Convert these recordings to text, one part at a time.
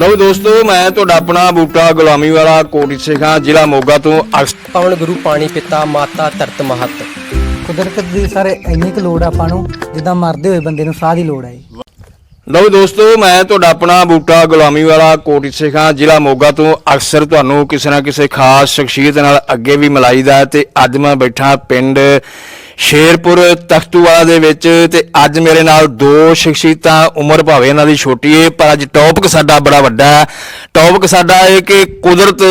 ਲਓ ਦੋਸਤੋ ਮੈਂ ਤੁਹਾਡਾ ਆਪਣਾ ਬੂਟਾ ਗੁਲਾਮੀ ਵਾਲਾ ਕੋਟੀ ਸਿਖਾਂ ਜ਼ਿਲ੍ਹਾ ਮੋਗਾ ਤੋਂ ਅਕਸ- ਪਵਨ ਗੁਰੂ ਪਾਣੀ ਪਿਤਾ ਮਾਤਾ ਧਰਤ ਮਹਤ। ਕੁਦਰਤ ਦੀ ਸਾਰੇ ਇੰਨੀ ਕੁ ਲੋੜ ਆ ਆਪਾਂ ਨੂੰ ਜਿੱਦਾਂ ਮਰਦੇ ਹੋਏ ਬੰਦੇ ਨੂੰ ਸਾਹ ਦੀ ਲੋੜ ਹੈ ਜੀ। ਲਓ ਦੋਸਤੋ ਮੈਂ ਤੁਹਾਡਾ ਆਪਣਾ ਬੂਟਾ ਗੁਲਾਮੀ ਵਾਲਾ ਕੋਟੀ ਸਿਖਾਂ ਜ਼ਿਲ੍ਹਾ ਮੋਗਾ ਤੋਂ ਅਕਸਰ ਤੁਹਾਨੂੰ ਕਿਸੇ ਨਾ ਕਿਸੇ ਖਾਸ ਸ਼ਖਸੀਅਤ ਨਾਲ ਅੱਗੇ ਵੀ ਮਿਲਾਈਦਾ ਹੈ ਤੇ ਅੱਜ ਮੈਂ ਬੈਠਾ ਪਿੰਡ ਸ਼ੇਰਪੁਰ ਤਖਤੂਵਾਲਾ ਦੇ ਵਿੱਚ ਤੇ ਅੱਜ ਮੇਰੇ ਨਾਲ ਦੋ ਸ਼ਖਸੀਅਤਾਂ, ਉਮਰ ਭਾਵੇਂ ਇਹਨਾਂ ਦੀ ਛੋਟੀ ਏ, ਪਰ ਅੱਜ ਟੌਪਿਕ ਸਾਡਾ ਬੜਾ ਵੱਡਾ ਹੈ। ਟੌਪਿਕ ਸਾਡਾ ਇਹ ਕਿ ਕੁਦਰਤ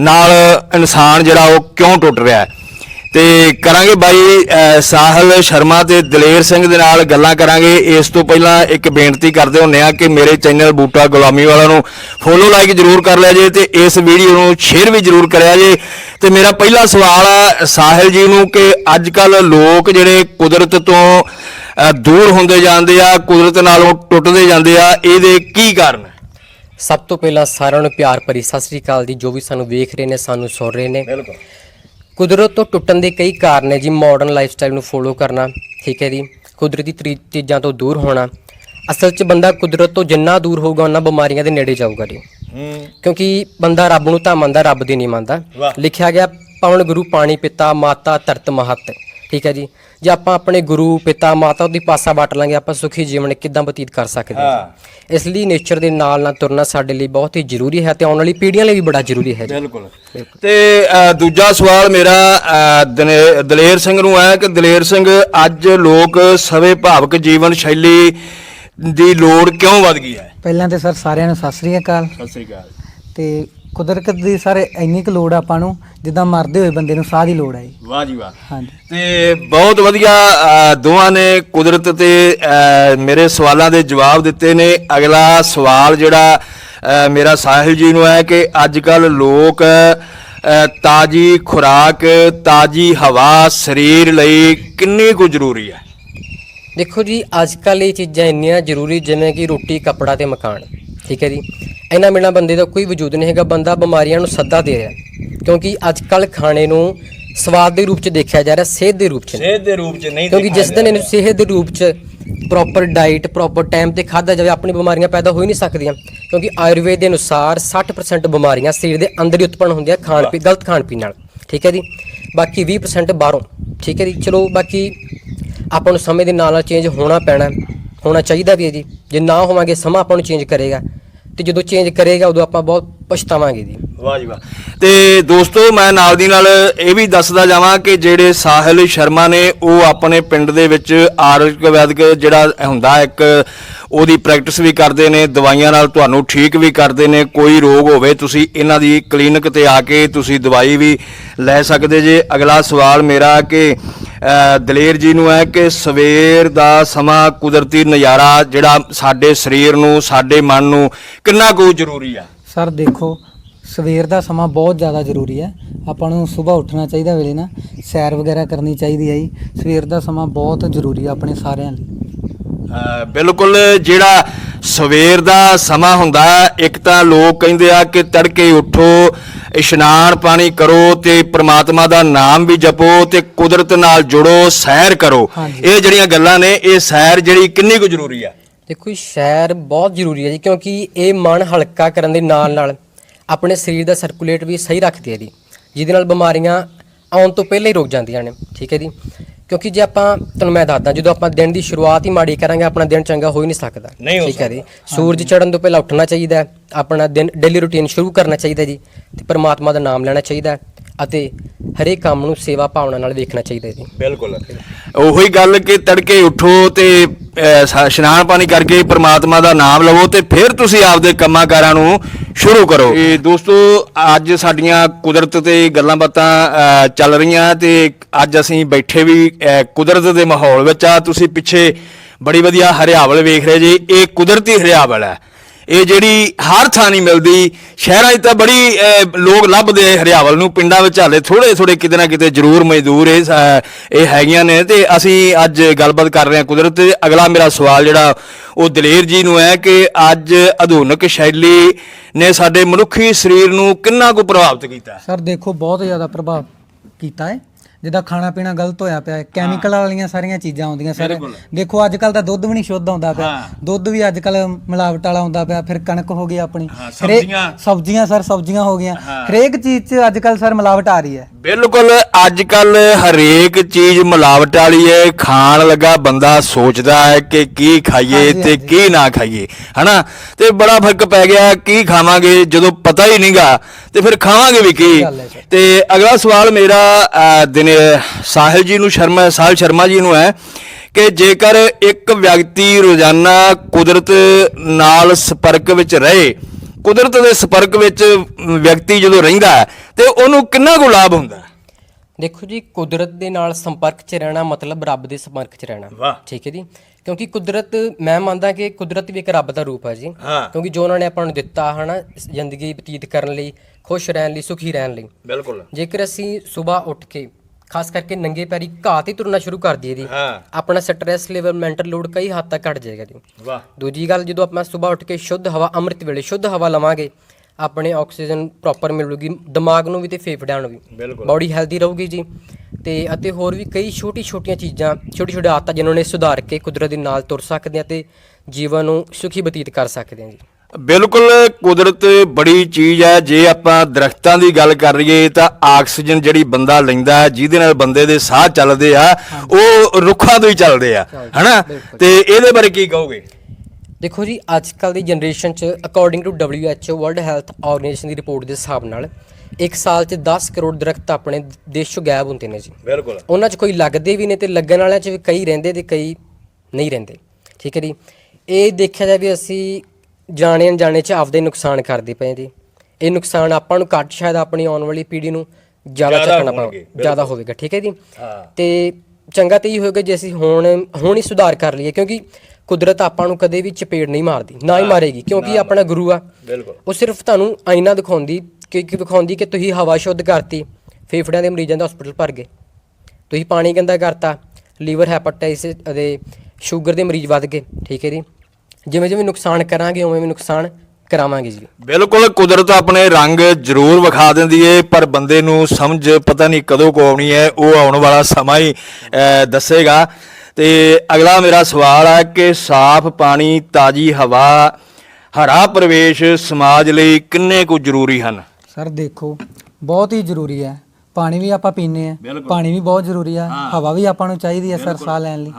ਨਾਲ ਇਨਸਾਨ ਜਿਹੜਾ ਉਹ ਕਿਉਂ ਟੁੱਟ ਰਿਹਾ ਹੈ? ਤੇ ਕਰਾਂਗੇ ਬਾਈ ਸਾਹਿਲ ਸ਼ਰਮਾ ਤੇ ਦਲੇਰ ਸਿੰਘ ਦੇ ਨਾਲ ਗੱਲਾਂ ਕਰਾਂਗੇ। ਇਸ ਤੋਂ ਪਹਿਲਾਂ ਇੱਕ ਬੇਨਤੀ ਕਰਦੇ ਹੁੰਨੇ ਆ ਕਿ ਮੇਰੇ ਚੈਨਲ ਬੂਟਾ ਗੁਲਾਮੀ ਵਾਲਾ ਨੂੰ ਫੋਲੋ ਲਾਈਕ ਜਰੂਰ ਕਰ ਲਿਆ ਜੇ ਤੇ ਇਸ ਵੀਡੀਓ ਨੂੰ ਸ਼ੇਅਰ ਵੀ ਜਰੂਰ ਕਰਿਆ ਜੇ। ਤੇ ਮੇਰਾ ਪਹਿਲਾ ਸਵਾਲ ਆ ਸਾਹਿਲ ਜੀ ਨੂੰ ਕਿ ਅੱਜ ਕੱਲ ਲੋਕ ਜਿਹੜੇ ਕੁਦਰਤ ਤੋਂ ਦੂਰ ਹੁੰਦੇ ਜਾਂਦੇ ਆ ਕੁਦਰਤ ਨਾਲੋਂ ਟੁੱਟਦੇ ਜਾਂਦੇ ਆ ਇਹਦੇ ਕੀ ਕਾਰਨ ਹੈ? ਸਭ ਤੋਂ ਪਹਿਲਾਂ ਸਾਰਿਆਂ ਨੂੰ ਪਿਆਰ ਭਰੀ ਸਤਿ ਸ੍ਰੀ ਅਕਾਲ ਜੀ। ਜੋ ਵੀ ਸਾਨੂੰ ਵੇਖ ਰਹੇ ਨੇ ਸਾਨੂੰ ਸੁਣ ਰਹੇ ਨੇ। ਬਿਲਕੁਲ। ਕੁਦਰਤ ਤੋਂ ਟੁੱਟਣ ਦੇ ਕਈ ਕਾਰਨ ਨੇ ਜੀ ਮਾਡਰਨ ਲਾਈਫਸਟਾਈਲ ਨੂੰ ਫੋਲੋ ਕਰਨਾ ਠੀਕ ਹੈ ਜੀ ਕੁਦਰਤੀ ਚੀਜ਼ਾਂ ਤੋਂ ਦੂਰ ਹੋਣਾ। ਅਸਲ 'ਚ ਬੰਦਾ ਕੁਦਰਤ ਤੋਂ ਜਿੰਨਾ ਦੂਰ ਹੋਊਗਾ ਉਹਨਾਂ ਬਿਮਾਰੀਆਂ ਦੇ ਨੇੜੇ ਜਾਊਗਾ ਜੀ। ਹੂੰ। ਕਿਉਂਕਿ ਬੰਦਾ ਰੱਬ ਨੂੰ ਤਾਂ ਮੰਨਦਾ ਰੱਬ ਦੀ ਨਹੀਂ ਮੰਨਦਾ। ਲਿਖਿਆ ਗਿਆ ਪਵਨ ਗੁਰੂ ਪਾਣੀ ਪਿਤਾ ਮਾਤਾ ਧਰਤ ਮਹਤ ਠੀਕ ਹੈ ਜੀ। ਜੇ ਆਪਾਂ ਆਪਣੇ ਗੁਰੂ ਪਿਤਾ ਮਾਤਾ ਦੀ ਪਾਸਾ ਵਟ ਲਾਂਗੇ ਆਪਾਂ ਸੁਖੀ ਜੀਵਨ ਕਿੱਦਾਂ ਬਤੀਤ ਕਰ ਸਕਦੇ ਹਾਂ। ਇਸ ਲਈ ਨੇਚਰ ਦੇ ਨਾਲ ਨਾਲ ਤੁਰਨਾ ਸਾਡੇ ਲਈ ਬਹੁਤ ਹੀ ਜ਼ਰੂਰੀ ਹੈ ਤੇ ਆਉਣ ਵਾਲੀ ਪੀੜ੍ਹੀਆਂ ਲਈ ਵੀ ਬੜਾ ਜ਼ਰੂਰੀ ਹੈ ਜੀ। ਬਿਲਕੁਲ। ਤੇ ਦੂਜਾ ਸਵਾਲ ਮੇਰਾ ਦਲੇਰ ਸਿੰਘ ਨੂੰ ਹੈ ਕਿ ਦਲੇਰ ਸਿੰਘ ਅੱਜ ਲੋਕ ਸਵੇ ਭਾਵਕ ਜੀਵਨ ਸ਼ੈਲੀ ਦੀ ਲੋੜ ਕਿਉਂ ਵੱਧ ਗਈ ਹੈ? ਪਹਿਲਾਂ ਤੇ ਸਰ ਸਾਰਿਆਂ ਨੂੰ ਸਤਿ ਸ੍ਰੀ ਅਕਾਲ। ਸਤਿ ਸ੍ਰੀ ਅਕਾਲ। ਤੇ ਕੁਦਰਤ ਦੀ ਸਾਰੇ ਇੰਨੀ ਕੁ ਲੋੜ ਆ ਆਪਾਂ ਨੂੰ ਜਿੱਦਾਂ ਮਰਦੇ ਹੋਏ ਬੰਦੇ ਨੂੰ ਸਾਹ ਦੀ ਲੋੜ ਹੈ ਜੀ। ਵਾਹ ਜੀ ਵਾਹ। ਹਾਂਜੀ। ਤੇ ਬਹੁਤ ਵਧੀਆ ਅ, ਦੋਵਾਂ ਨੇ ਕੁਦਰਤ ਤੇ ਅ, ਮੇਰੇ ਸਵਾਲਾਂ ਦੇ ਜਵਾਬ ਦਿੱਤੇ ਨੇ। ਅਗਲਾ ਸਵਾਲ ਜਿਹੜਾ ਅ, ਮੇਰਾ ਸਾਹਿਲ ਜੀ ਨੂੰ ਹੈ ਕਿ ਅੱਜ ਕੱਲ ਲੋਕ ਅ, ਤਾਜੀ ਖੁਰਾਕ ਤਾਜੀ ਹਵਾ ਸਰੀਰ ਲਈ ਕਿੰਨੀ ਕੁ ਜ਼ਰੂਰੀ ਹੈ? ਦੇਖੋ ਜੀ ਅੱਜ ਕੱਲ ਇਹ ਚੀਜ਼ਾਂ ਇੰਨੀਆਂ ਜ਼ਰੂਰੀ ਜਿਵੇਂ ਕਿ ਰੋਟੀ ਕੱਪੜਾ ਤੇ ਮਕਾਨ। ਠੀਕ ਹੈ ਜੀ। ਇਹਨਾਂ ਬਿਨਾਂ ਬੰਦੇ ਦਾ ਕੋਈ ਵਜੂਦ ਨਹੀਂ ਹੈਗਾ। ਬੰਦਾ ਬਿਮਾਰੀਆਂ ਨੂੰ ਸੱਦਾ ਦੇ ਰਿਹਾ ਕਿਉਂਕਿ ਅੱਜ ਕੱਲ ਖਾਣੇ ਨੂੰ ਸਵਾਦ ਦੇ ਰੂਪ ਚ ਦੇਖਿਆ ਜਾ ਰਿਹਾ ਸਿਹਤ ਦੇ ਰੂਪ ਚ। ਸਿਹਤ ਦੇ ਰੂਪ 'ਚ ਨਹੀਂ ਕਿਉਂਕਿ ਜਿਸ ਦਿਨ ਇਹਨੂੰ ਸਿਹਤ ਦੇ ਰੂਪ ਚ ਪ੍ਰੋਪਰ ਡਾਈਟ ਪ੍ਰੋਪਰ ਟਾਈਮ ਤੇ ਖਾਧਾ ਜਾਵੇ ਆਪਣੀ ਬਿਮਾਰੀਆਂ ਪੈਦਾ ਹੋ ਹੀ ਨਹੀਂ ਸਕਦੀਆਂ। ਕਿਉਂਕਿ ਆਯੁਰਵੇਦ ਦੇ ਅਨੁਸਾਰ 60% ਬਿਮਾਰੀਆਂ ਸਰੀਰ ਦੇ ਅੰਦਰ ਹੀ ਉਤਪੰਨ ਹੁੰਦੀਆਂ ਖਾਣ ਪੀ ਗਲਤ ਖਾਣ ਪੀਣ ਨਾਲ। ਠੀਕ ਹੈ ਜੀ। ਬਾਕੀ 20% ਬਾਹਰੋਂ। ਠੀਕ ਹੈ ਜੀ। ਚਲੋ ਬਾਕੀ ਆਪਾਂ ਨੂੰ ਸਮੇਂ ਦੇ ਨਾਲ ਨਾਲ ਚੇਂਜ ਹੋਣਾ ਪੈਣਾ। ਹੋਣਾ ਚਾਹੀਦਾ ਵੀ ਹੈ ਜੀ। ਜੇ ਨਾ ਹੋਵਾਂਗੇ, ਸਮਾਂ ਆਪਾਂ ਨੂੰ ਚੇਂਜ ਕਰੇਗਾ। ਤੇ ਜਦੋਂ ਚੇਂਜ ਕਰੇਗਾ, ਉਦੋਂ ਆਪਾਂ ਬਹੁਤ ਪਛਤਾਵਾਂਗੇ ਜੀ। ਵਾਹ ਜੀ ਵਾਹ। ਤੇ ਦੋਸਤੋ, ਮੈਂ ਨਾਲ ਦੀ ਨਾਲ ਇਹ ਵੀ ਦੱਸਦਾ ਜਾਵਾਂ ਕਿ ਜਿਹੜੇ ਸਾਹਿਲ ਸ਼ਰਮਾ ਨੇ, ਉਹ ਆਪਣੇ ਪਿੰਡ ਦੇ ਵਿੱਚ ਆਯੁਰਵੈਦਿਕ ਵੈਦਿਕ ਜਿਹੜਾ ਹੁੰਦਾ, ਇੱਕ ਉਹਦੀ ਪ੍ਰੈਕਟਿਸ ਵੀ ਕਰਦੇ ਨੇ, ਦਵਾਈਆਂ ਨਾਲ ਤੁਹਾਨੂੰ ਠੀਕ ਵੀ ਕਰਦੇ ਨੇ, ਕੋਈ ਰੋਗ ਹੋਵੇ, ਤੁਸੀਂ ਇਹਨਾਂ ਦੀ ਕਲੀਨਿਕ ਤੇ ਆ ਕੇ ਤੁਸੀਂ ਦਵਾਈ ਵੀ ਲੈ ਸਕਦੇ ਜੇ। ਅਗਲਾ ਸਵਾਲ ਮੇਰਾ ਕਿ ਦਲੇਰ ਜੀ ਨੂੰ ਹੈ ਕਿ ਸਵੇਰ ਦਾ ਸਮਾਂ ਕੁਦਰਤੀ ਨਜ਼ਾਰਾ ਜਿਹੜਾ ਸਾਡੇ ਸਰੀਰ ਨੂੰ, ਸਾਡੇ ਮਨ ਨੂੰ ਕਿੰਨਾ ਕੁ ਜ਼ਰੂਰੀ ਆ? ਸਰ ਦੇਖੋ ਸਵੇਰ ਦਾ ਸਮਾਂ ਬਹੁਤ ਜ਼ਿਆਦਾ ਜ਼ਰੂਰੀ ਹੈ। ਆਪਾਂ ਨੂੰ ਸਵੇਰ ਉੱਠਣਾ ਚਾਹੀਦਾ ਵੇਲੇ ਨਾ ਸੈਰ ਵਗੈਰਾ ਕਰਨੀ ਚਾਹੀਦੀ ਹੈ ਜੀ। ਸਵੇਰ ਦਾ ਸਮਾਂ ਬਹੁਤ ਜ਼ਰੂਰੀ ਹੈ ਆਪਣੇ ਸਾਰਿਆਂ ਲਈ। ਬਿਲਕੁਲ ਜਿਹੜਾ ਸਵੇਰ ਦਾ ਸਮਾਂ ਹੁੰਦਾ ਇੱਕ ਤਾਂ ਲੋਕ ਕਹਿੰਦੇ ਆ ਕਿ ਤੜਕੇ ਉੱਠੋ ਇਸ਼ਨਾਨ ਪਾਣੀ ਕਰੋ ਤੇ ਪ੍ਰਮਾਤਮਾ ਦਾ ਨਾਮ ਵੀ ਜਪੋ ਤੇ ਕੁਦਰਤ ਨਾਲ ਜੁੜੋ ਸੈਰ ਕਰੋ। ਇਹ ਜਿਹੜੀਆਂ ਗੱਲਾਂ ਨੇ ਇਹ ਸੈਰ ਜਿਹੜੀ ਕਿੰਨੀ ਕੁ ਜ਼ਰੂਰੀ ਆ ਦੇਖੋ ਸੈਰ ਬਹੁਤ ਜ਼ਰੂਰੀ ਹੈ ਜੀ ਕਿਉਂਕਿ ਇਹ ਮਨ ਹਲਕਾ ਕਰਨ ਦੇ ਨਾਲ ਨਾਲ ਆਪਣੇ ਸਰੀਰ ਦਾ ਸਰਕੂਲੇਟ ਵੀ ਸਹੀ ਰੱਖਦੀ ਹੈ ਜੀ ਜਿਹਦੇ ਨਾਲ ਬਿਮਾਰੀਆਂ ਆਉਣ ਤੋਂ ਪਹਿਲਾਂ ਹੀ ਰੁਕ ਜਾਂਦੀਆਂ ਨੇ ਠੀਕ ਹੈ ਜੀ। ਕਿਉਂਕਿ ਜੇ ਆਪਾਂ ਤੁਹਾਨੂੰ ਮੈਂ ਦੱਸਦਾ ਜਦੋਂ ਆਪਾਂ ਦਿਨ ਦੀ ਸ਼ੁਰੂਆਤ ਹੀ ਮਾੜੀ ਕਰਾਂਗੇ ਆਪਣਾ ਦਿਨ ਚੰਗਾ ਹੋ ਹੀ ਨਹੀਂ ਸਕਦਾ ਠੀਕ ਹੈ ਜੀ। ਸੂਰਜ ਚੜ੍ਹਨ ਤੋਂ ਪਹਿਲਾਂ ਉੱਠਣਾ ਚਾਹੀਦਾ ਆਪਣਾ ਦਿਨ ਡੇਲੀ ਰੁਟੀਨ ਸ਼ੁਰੂ ਕਰਨਾ ਚਾਹੀਦਾ ਜੀ ਤੇ ਪ੍ਰਮਾਤਮਾ ਦਾ ਨਾਮ ਲੈਣਾ ਚਾਹੀਦਾ। ਅਤੇ ਹਰੇਕ ਕੰਮ ਨੂੰ ਸੇਵਾ ਭਾਵਨਾ ਨਾਲ ਵੇਖਣਾ ਚਾਹੀਦਾ ਜੀ। ਬਿਲਕੁਲ। ਉਹੀ ਗੱਲ ਕਿ ਤੜਕੇ ਉੱਠੋ ਤੇ ਇਸ਼ਨਾਨ ਪਾਣੀ ਕਰਕੇ ਪ੍ਰਮਾਤਮਾ ਦਾ ਨਾਮ ਲਵੋ ਤੇ ਫਿਰ ਤੁਸੀਂ ਆਪਦੇ ਕੰਮਾਂ ਕਾਰਾਂ ਨੂੰ ਸ਼ੁਰੂ ਕਰੋ। ਇਹ ਦੋਸਤੋ ਅੱਜ ਸਾਡੀਆਂ ਕੁਦਰਤ ਤੇ ਗੱਲਾਂ ਬਾਤਾਂ ਚੱਲ ਰਹੀਆਂ ਤੇ ਅੱਜ ਅਸੀਂ ਬੈਠੇ ਵੀ ਕੁਦਰਤ ਦੇ ਮਾਹੌਲ ਵਿੱਚ ਆ। ਤੁਸੀਂ ਪਿੱਛੇ ਬੜੀ ਵਧੀਆ ਹਰਿਆਵਲ ਵੇਖ ਰਹੇ ਜੀ। ਇਹ ਕੁਦਰਤੀ ਹਰਿਆਵਲ ਹੈ। ਇਹ ਜਿਹੜੀ ਹਰ ਥਾਂ ਨਹੀਂ ਮਿਲਦੀ, ਸ਼ਹਿਰਾਂ 'ਚ ਤਾਂ ਬੜੀ ਲੋਕ ਲੱਭਦੇ ਹਰਿਆਵਲ ਨੂੰ, ਪਿੰਡਾਂ ਵਿੱਚ ਹਾਲੇ ਥੋੜੇ ਥੋੜੇ ਕਿਤੇ ਨਾ ਕਿਤੇ ਜ਼ਰੂਰ ਮਜ਼ਦੂਰ ਇਹ ਸ- ਇਹ ਹੈਗੀਆਂ ਨੇ ਤੇ ਅਸੀਂ ਅੱਜ ਗੱਲਬਾਤ ਕਰ ਰਹੇ ਹਾਂ ਕੁਦਰਤ। ਤੇ ਅਗਲਾ ਮੇਰਾ ਸਵਾਲ ਜਿਹੜਾ, ਉਹ ਦਲੇਰ ਜੀ ਨੂੰ ਹੈ ਕਿ ਅੱਜ ਆਧੁਨਿਕ ਸ਼ੈਲੀ ਨੇ ਸਾਡੇ ਮਨੁੱਖੀ ਸਰੀਰ ਨੂੰ ਕਿੰਨਾ ਕੁ ਪ੍ਰਭਾਵਿਤ ਕੀਤਾ ਸਰ, ਦੇਖੋ, ਬਹੁਤ ਜ਼ਿਆਦਾ ਪ੍ਰਭਾਵ ਕੀਤਾ ਹੈ। ਜਿੱਦਾਂ ਖਾਣਾ ਪੀਣਾ ਗਲਤ ਹੋਇਆ ਪਿਆ ਕੈਮੀਕਲ ਵਾਲੀਆਂ ਸਾਰੀਆਂ ਚੀਜ਼ਾਂ ਆਉਂਦੀਆਂ ਸਰ ਦੇਖੋ ਅੱਜ ਕੱਲ ਤਾਂ ਦੁੱਧ ਵੀ ਨਹੀਂ ਸ਼ੁੱਧ ਆਉਂਦਾ ਪਿਆ। ਦੁੱਧ ਵੀ ਅੱਜ ਕੱਲ ਮਿਲਾਵਟ ਵਾਲਾ ਆਉਂਦਾ ਪਿਆ ਫਿਰ ਕਣਕ ਹੋ ਗਈ ਆਪਣੀ। ਹਰੇਕ ਸਬਜ਼ੀਆਂ। ਸਰ ਸਬਜ਼ੀਆਂ ਹੋ ਗਈਆਂ। ਹਰੇਕ ਚੀਜ਼ 'ਚ ਅੱਜ ਕੱਲ ਸਰ ਮਿਲਾਵਟ ਆ ਰਹੀ ਹੈ। ਬਿਲਕੁਲ ਅੱਜ ਕੱਲ ਹਰੇਕ ਚੀਜ਼ ਮਿਲਾਵਟ ਵਾਲੀ ਹੈ ਖਾਣ ਲੱਗਾ ਬੰਦਾ ਸੋਚਦਾ ਹੈ ਕਿ ਕੀ ਖਾਈਏ ਤੇ ਕੀ ਨਾ ਖਾਈਏ ਹਨਾ? ਤੇ ਬੜਾ ਫ਼ਰਕ ਪੈ ਗਿਆ ਕੀ ਖਾਵਾਂਗੇ ਜਦੋਂ ਪਤਾ ਹੀ ਨਹੀਂਗਾ ਤੇ ਫਿਰ ਖਾਵਾਂਗੇ ਵੀ ਕੀ? ਤੇ ਅਗਲਾ ਸਵਾਲ ਮੇਰਾ ਅਹ, ਦਿਨ ਸਾਹਿਲ ਜੀ ਨੂੰ ਸ਼ਰਮਾ ਸਾਹਿਲ ਸ਼ਰਮਾ ਜੀ ਨੂੰ ਹੈ ਕਿ ਜੇਕਰ ਇੱਕ ਵਿਅਕਤੀ ਰੋਜ਼ਾਨਾ ਕੁਦਰਤ ਨਾਲ ਸੰਪਰਕ ਵਿੱਚ ਰਹੇ ਕੁਦਰਤ ਦੇ ਸੰਪਰਕ ਵਿੱਚ ਵਿਅਕਤੀ ਜਦੋਂ ਰਹਿੰਦਾ ਹੈ ਤੇ ਉਹਨੂੰ ਕਿੰਨਾ ਕੁ ਲਾਭ ਹੁੰਦਾ? ਦੇਖੋ ਜੀ ਕੁਦਰਤ ਦੇ ਨਾਲ ਸੰਪਰਕ 'ਚ ਰਹਿਣਾ ਮਤਲਬ ਰੱਬ ਦੇ ਸੰਪਰਕ 'ਚ ਰਹਿਣਾ। ਠੀਕ ਹੈ ਜੀ ਕਿਉਂਕਿ ਕੁਦਰਤ ਮੈਂ ਮੰਨਦਾ ਕਿ ਕੁਦਰਤ ਵੀ ਇੱਕ ਰੱਬ ਦਾ ਰੂਪ ਹੈ ਜੀ। ਕਿਉਂਕਿ ਜੋ ਉਹਨਾਂ ਨੇ ਆਪਾਂ ਨੂੰ ਦਿੱਤਾ ਹਨਾ ਜ਼ਿੰਦਗੀ ਬਤੀਤ ਕਰਨ ਲਈ ਖੁਸ਼ ਰਹਿਣ ਲਈ ਸੁਖੀ ਰਹਿਣ ਲਈ ਬਿਲਕੁਲ ਜੇਕਰ ਅਸੀਂ ਸਵੇਰ ਉੱਠ ਕੇ ਖਾਸ ਕਰਕੇ ਨੰਗੇ ਪੈਰੀ ਘਾਹ ਤੇ ਤੁਰਨਾ ਸ਼ੁਰੂ ਕਰ ਦਈਏ ਜੀ ਹਾਂ। ਆਪਣਾ ਸਟ੍ਰੈਸ ਲੈਵਲ ਮੈਂਟਲ ਲੋਡ ਕਈ ਹੱਦ ਤੱਕ ਘਟ ਜਾਏਗਾ ਜੀ ਵਾਹ। ਦੂਜੀ ਗੱਲ ਜਦੋਂ ਆਪਾਂ ਸਵੇਰ ਉੱਠ ਕੇ ਸ਼ੁੱਧ ਹਵਾ ਅੰਮ੍ਰਿਤ ਵੇਲੇ ਸ਼ੁੱਧ ਹਵਾ ਲਵਾਂਗੇ ਆਪਣੇ ਆਕਸੀਜਨ ਪ੍ਰੋਪਰ ਮਿਲੂਗੀ ਦਿਮਾਗ ਨੂੰ ਵੀ ਤੇ ਫੇਫੜਿਆਂ ਨੂੰ ਵੀ। ਬਿਲਕੁਲ। ਬਾਡੀ ਹੈਲਦੀ ਰਹੂਗੀ ਜੀ। ਤੇ ਅਤੇ ਹੋਰ ਵੀ ਕਈ ਛੋਟੀ ਛੋਟੀਆਂ ਚੀਜ਼ਾਂ ਛੋਟੀ ਛੋਟੀ ਆਦਤਾਂ ਜਿਨ੍ਹਾਂ ਨੇ ਸੁਧਾਰ ਕੇ ਕੁਦਰਤ ਦੇ ਨਾਲ ਤੁਰ ਸਕਦੇ ਆ ਤੇ ਜੀਵਨ ਨੂੰ ਸੁਖੀ ਬਤੀਤ ਕਰ ਸਕਦੇ ਆ ਜੀ। ਬਿਲਕੁਲ ਕੁਦਰਤ ਬੜੀ ਚੀਜ਼ ਹੈ। ਜੇ ਆਪਾਂ ਦਰਖਤਾਂ ਦੀ ਗੱਲ ਕਰ ਰਹੀਏ ਤਾਂ ਆਕਸੀਜਨ ਜਿਹੜੀ ਬੰਦਾ ਲੈਂਦਾ ਹੈ ਜਿਹਦੇ ਨਾਲ ਬੰਦੇ ਦੇ ਸਾਹ ਚੱਲਦੇ ਆ ਉਹ ਰੁੱਖਾਂ ਤੋਂ ਹੀ ਚੱਲਦੇ ਆ ਹਨਾ? ਤੇ ਇਹਦੇ ਬਾਰੇ ਕੀ ਕਹੋਗੇ? ਦੇਖੋ ਜੀ ਅੱਜ ਕੱਲ ਦੀ ਜਨਰੇਸ਼ਨ ਚ according to WHO world health organisation the report ਦੇ ਹਿਸਾਬ ਨਾਲ ਇੱਕ ਸਾਲ ਚ 10 ਕਰੋੜ ਦਰਖਤ ਆਪਣੇ ਦੇਸ਼ ਚੋਂ ਗਾਇਬ ਹੁੰਦੇ ਨੇ ਜੀ। ਬਿਲਕੁਲ। ਉਹਨਾਂ 'ਚ ਕੋਈ ਲੱਗਦੇ ਵੀ ਨੇ ਤੇ ਲੱਗਣ ਵਾਲਿਆਂ 'ਚ ਵੀ ਕਈ ਰਹਿੰਦੇ ਤੇ ਕਈ ਨਹੀਂ ਰਹਿੰਦੇ। ਠੀਕ ਹੈ ਜੀ? ਇਹ ਦੇਖਿਆ ਜਾਵੇ ਵੀ ਅਸੀਂ ਜਾਣੇ ਅਣਜਾਣੇ 'ਚ ਆਪਦੇ ਨੁਕਸਾਨ ਕਰਦੇ ਪਏ ਜੀ ਇਹ ਨੁਕਸਾਨ ਆਪਾਂ ਨੂੰ ਘੱਟ ਸ਼ਾਇਦ ਆਪਣੀ ਆਉਣ ਵਾਲੀ ਪੀੜ੍ਹੀ ਨੂੰ ਜ਼ਿਆਦਾ ਜ਼ਿਆਦਾ ਚੱਕਣਾ ਹੋਣਗੇ, ਜ਼ਿਆਦਾ ਹੋਵੇਗਾ ਠੀਕ ਹੈ ਜੀ? ਹਾਂ। ਤੇ ਚੰਗਾ ਤੇ ਇਹ ਹੋਏਗਾ ਜੇ ਅਸੀਂ ਹੁਣ ਹੁਣ ਹੀ ਸੁਧਾਰ ਕਰ ਲਈਏ ਕਿਉਂਕਿ ਕੁਦਰਤ ਆਪਾਂ ਨੂੰ ਕਦੇ ਵੀ ਚਪੇੜ ਨਹੀਂ ਮਾਰਦੀ ਨਾ ਹੀ ਮਾਰੇਗੀ ਕਿਉਂਕਿ ਇਹ ਆਪਣਾ ਗੁਰੂ ਆ। ਬਿਲਕੁਲ। ਉਹ ਸਿਰਫ ਤੁਹਾਨੂੰ ਆਇਨਾ ਦਿਖਾਉਂਦੀ ਕਿ ਕਿ ਵਿਖਾਉਂਦੀ ਕਿ ਤੁਸੀਂ ਹਵਾ ਸ਼ੁੱਧ ਕਰਤੀ ਫੇਫੜਿਆਂ ਦੇ ਮਰੀਜ਼ਾਂ ਦਾ ਹਸਪੀਟਲ ਭਰ ਗਏ। ਤੁਸੀਂ ਪਾਣੀ ਗੰਦਾ ਕਰਤਾ ਲੀਵਰ ਹੈਪਾਟਾਈਟਿਸ ਅਤੇ ਸ਼ੂਗਰ ਦੇ ਮਰੀਜ਼ ਵੱਧ ਗਏ ਠੀਕ ਹੈ ਜੀ? ਜਿਵੇਂ ਜਿਵੇਂ ਨੁਕਸਾਨ ਕਰਾਂਗੇ ਉਵੇਂ ਉਵੇਂ ਨੁਕਸਾਨ ਕਰਾਵਾਂਗੇ ਜੀ। ਬਿਲਕੁਲ ਕੁਦਰਤ ਆਪਣੇ ਰੰਗ ਜ਼ਰੂਰ ਵਿਖਾ ਦਿੰਦੀ ਏ ਪਰ ਬੰਦੇ ਨੂੰ ਸਮਝ ਪਤਾ ਨਹੀਂ ਕਦੋਂ ਕੋ ਆਉਣੀ ਹੈ ਉਹ ਆਉਣ ਵਾਲਾ ਸਮਾਂ ਹੀ ਅਹ, ਦੱਸੇਗਾ। ਤੇ ਅਗਲਾ ਮੇਰਾ ਸਵਾਲ ਹੈ ਕਿ ਸਾਫ਼ ਪਾਣੀ ਤਾਜੀ ਹਵਾ ਹਰਾ ਪ੍ਰਵੇਸ਼ ਸਮਾਜ ਲਈ ਕਿੰਨੇ ਕੁ ਜ਼ਰੂਰੀ ਹਨ? ਸਰ ਦੇਖੋ ਬਹੁਤ ਹੀ ਜ਼ਰੂਰੀ ਹੈ। ਪਾਣੀ ਵੀ ਆਪਾਂ ਪੀਂਦੇ ਆ ਪਾਣੀ ਵੀ ਬਹੁਤ ਜ਼ਰੂਰੀ ਆ। ਹਵਾ ਵੀ ਆਪਾਂ ਨੂੰ ਚਾਹੀਦੀ ਹੈ ਸਰ ਸਾਹ ਲੈਣ ਲਈ।